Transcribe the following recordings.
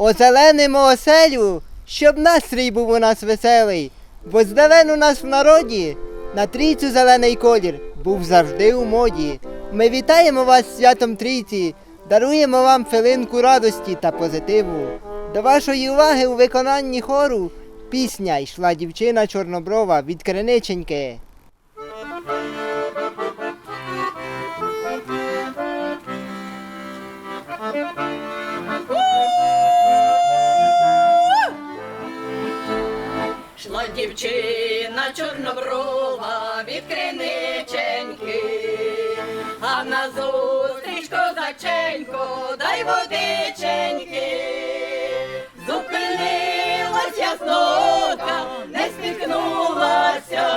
Озеленимо оселю, щоб настрій був у нас веселий, бо здавен у нас в народі на трійцю зелений колір був завжди у моді. Ми вітаємо вас святом трійці, даруємо вам хвилинку радості та позитиву. До вашої уваги у виконанні хору пісня йшла дівчина чорноброва від Криниченьки. Шла дівчина чорноброва від криниченьки, а назустріч козаченько, дай водиченьки. Зупинилась яснота, не спіткнулася,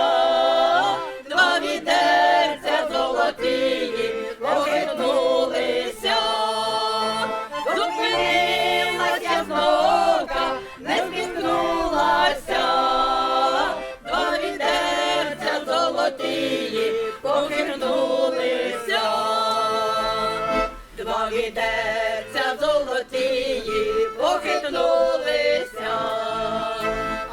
Відерця золотії похитнулися,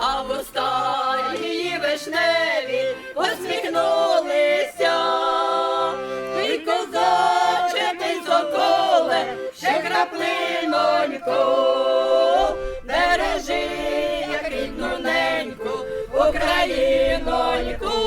а в останній вишневі посміхнулися. Ти козаче, ти соколе, ще краплинонько, бережи, як рідну неньку, Україноньку.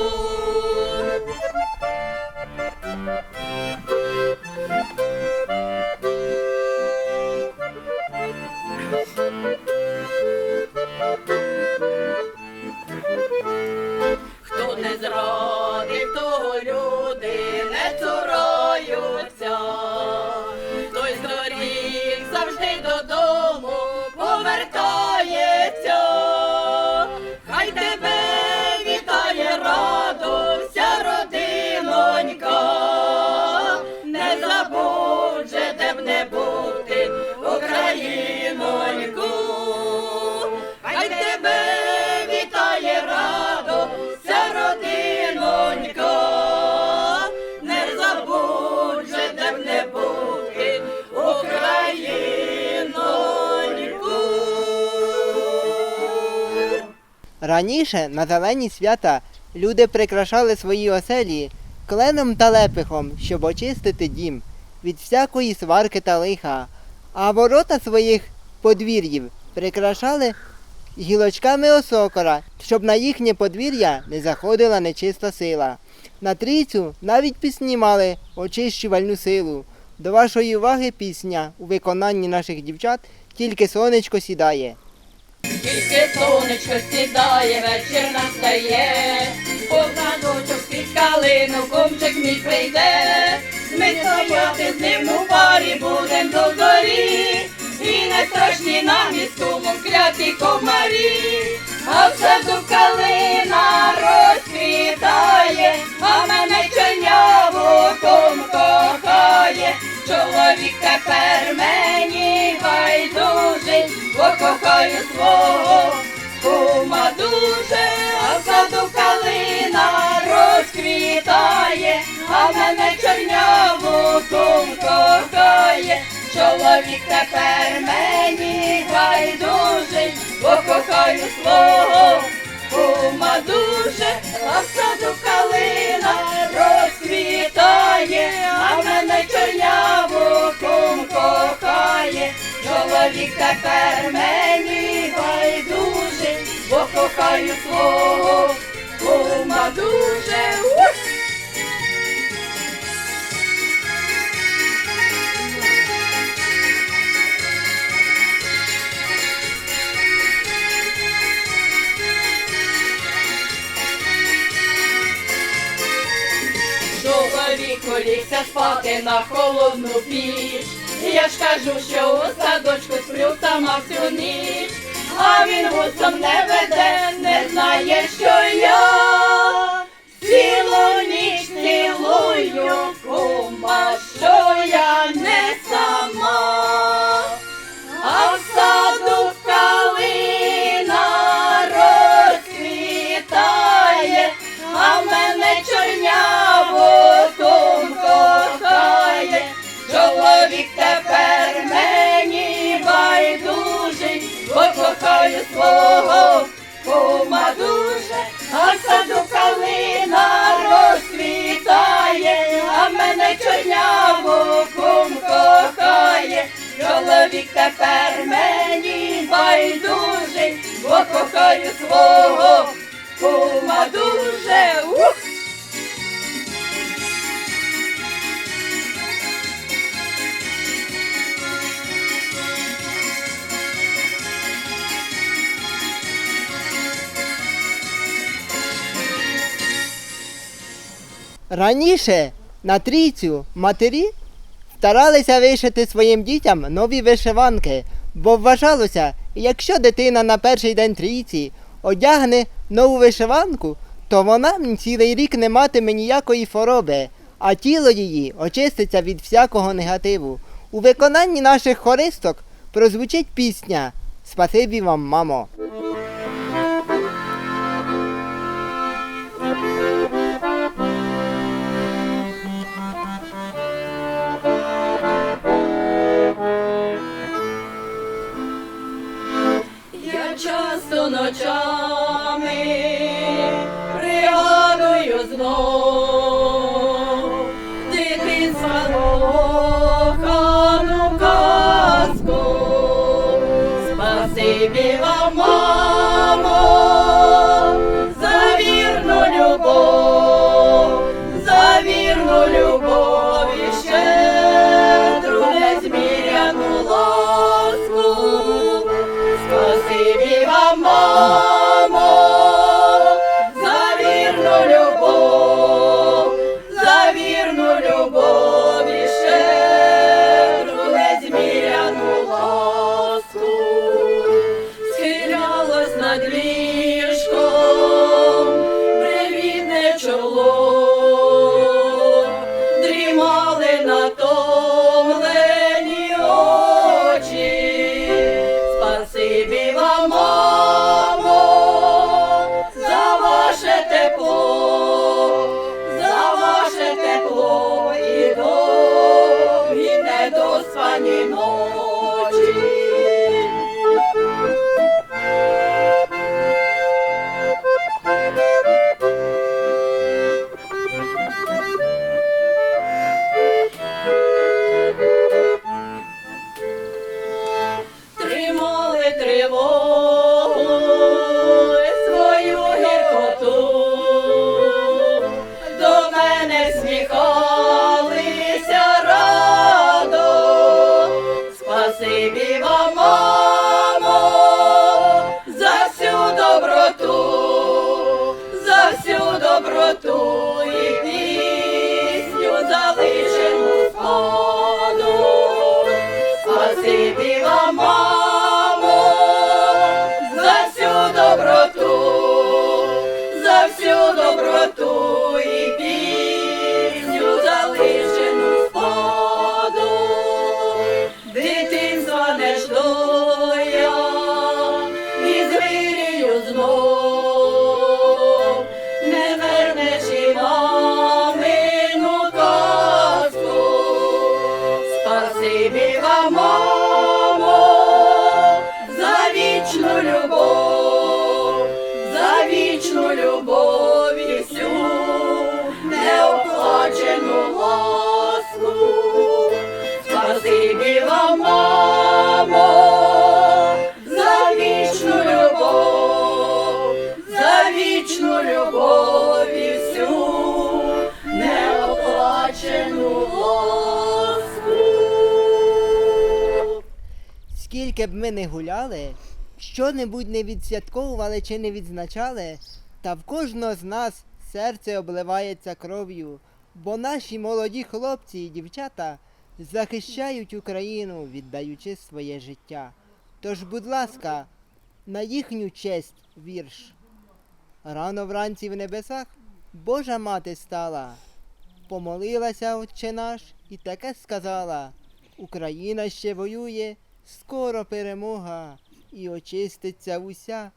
Раніше на зелені свята люди прикрашали свої оселі кленом та лепихом, щоб очистити дім від всякої сварки та лиха, а ворота своїх подвір'їв прикрашали гілочками осокора, щоб на їхнє подвір'я не заходила нечиста сила. На трійцю навіть пісні мали очищувальну силу. До вашої уваги пісня у виконанні наших дівчат тільки сонечко сідає. Тільки сонечко сідає, вечір настає, по садочок під калину комчик мій прийде. Ми стояти з ним у парі будем до зорі, і не страшні нам із кумом кляті комарі, а в саду калина розквітає, а мене чорнявоком кохає. Чоловік тепер кохаю свого кума дуже, а саду калина розквітає, а мене чорнявоком кохає. Чоловік тепер мені байдужий, бо кохаю свого кума дуже, а саду калина розквітає, а мене чорнявоком кохає. Чоловік тепер мені кохаю свого кума дуже. Чоловік лігся спати на холодну піч. Я ж кажу, що у садочку сплю сама всю ніч, а він вусом не Чоловік тепер мені байдужий, бо кохаю свого кума дуже. Раніше на трійцю матері старалися вишити своїм дітям нові вишиванки, бо вважалося, якщо дитина на перший день трійці одягне нову вишиванку, то вона цілий рік не матиме ніякої хвороби, а тіло її очиститься від всякого негативу. У виконанні наших хористок прозвучить пісня Спасибі вам, мамо. Часто ночами пригадую знов Спасибі вам, Скільки б ми не гуляли, що-небудь не відсвятковували чи не відзначали, та в кожного з нас серце обливається кров'ю, бо наші молоді хлопці і дівчата захищають Україну, віддаючи своє життя. Тож, будь ласка, на їхню честь вірш. Рано вранці в небесах Божа мати стала, помолилася Отче наш і таке сказала. Україна ще воює, скоро перемога, і очиститься уся,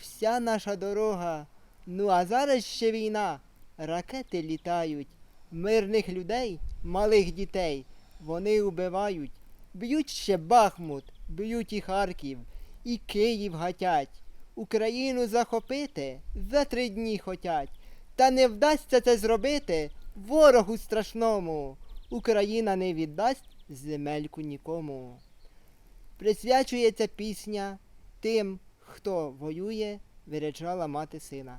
вся наша дорога. Ну а зараз ще війна, ракети літають, мирних людей, малих дітей, вони убивають, б'ють ще Бахмут, б'ють і Харків, і Київ гатять. Україну захопити за три дні хотять, та не вдасться це зробити ворогу страшному. Україна не віддасть земельку нікому. Присвячується пісня тим, хто воює, виречала мати сина.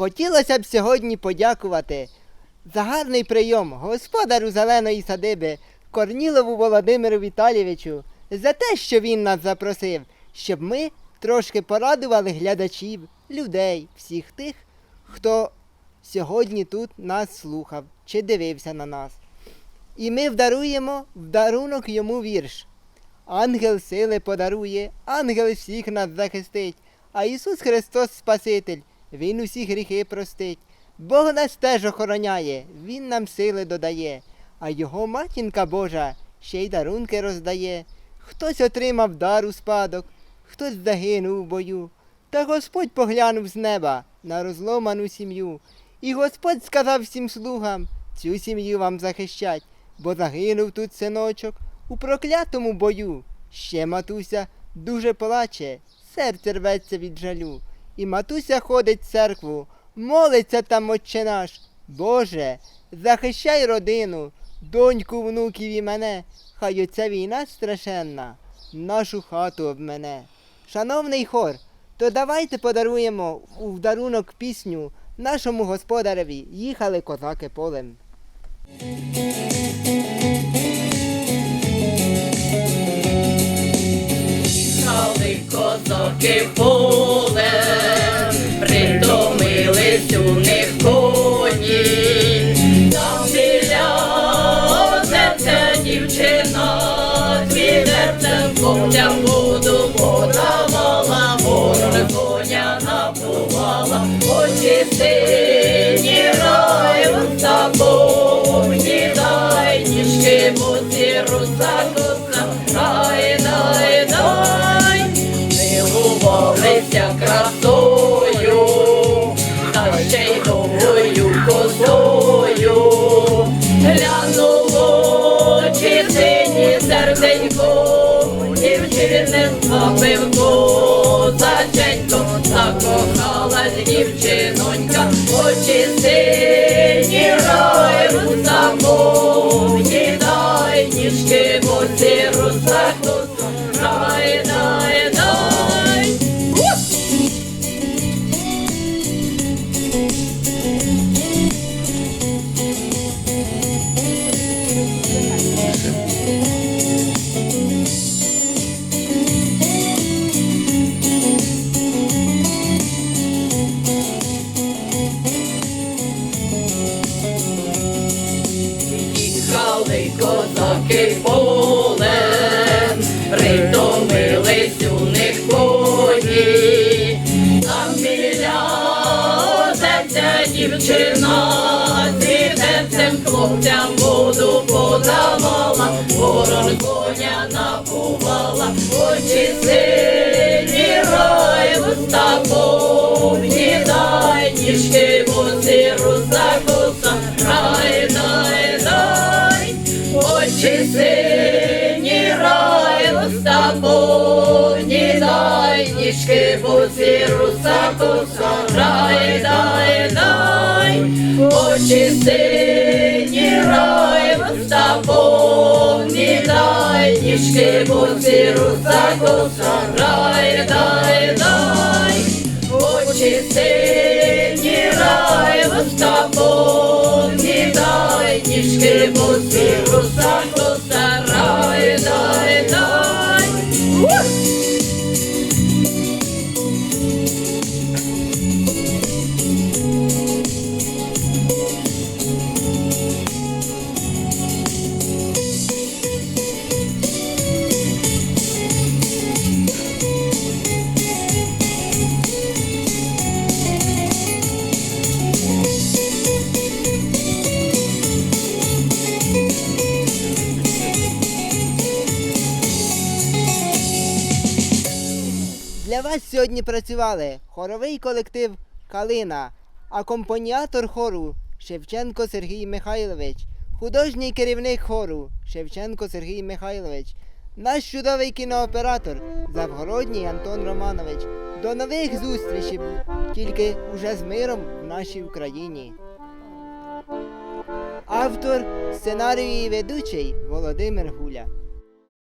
Хотілося б сьогодні подякувати за гарний прийом господарю зеленої садиби Корнілову Володимиру Віталійовичу за те, що він нас запросив, щоб ми трошки порадували глядачів, людей, всіх тих, хто сьогодні тут нас слухав чи дивився на нас. І ми вдаруємо в дарунок йому вірш. Ангел сили подарує, ангел всіх нас захистить, а Ісус Христос Спаситель, Він усі гріхи простить. Бог нас теж охороняє, Він нам сили додає, а Його матінка Божа ще й дарунки роздає. Хтось отримав дар у спадок, хтось загинув у бою. Та Господь поглянув з неба на розломану сім'ю. І Господь сказав всім слугам, цю сім'ю вам захищать, бо загинув тут синочок у проклятому бою. Ще матуся дуже плаче, серце рветься від жалю. І матуся ходить в церкву, молиться там отче наш. Боже, захищай родину, доньку, внуків і мене, хай оця війна страшенна, нашу хату обмене. Шановний хор, то давайте подаруємо у дарунок пісню нашому господареві. Їхали козаки полем. Козаки полем, дай ніжки боці русакуса, рай, дай, дай, очі сині рай вуста повні, дай. Ніжки боці русакуса, рай, дай, дай, очі сині рай вуста повні, дай. Ніжки боці русакуса, Для вас сьогодні працювали хоровий колектив Калина, акомпаніатор хору Шевченко Сергій Михайлович, художній керівник хору Шевченко Сергій Михайлович, наш чудовий кінооператор Завгородній Антон Романович. До нових зустрічей, тільки уже з миром в нашій Україні. Автор сценарію і ведучий Володимир Гуля.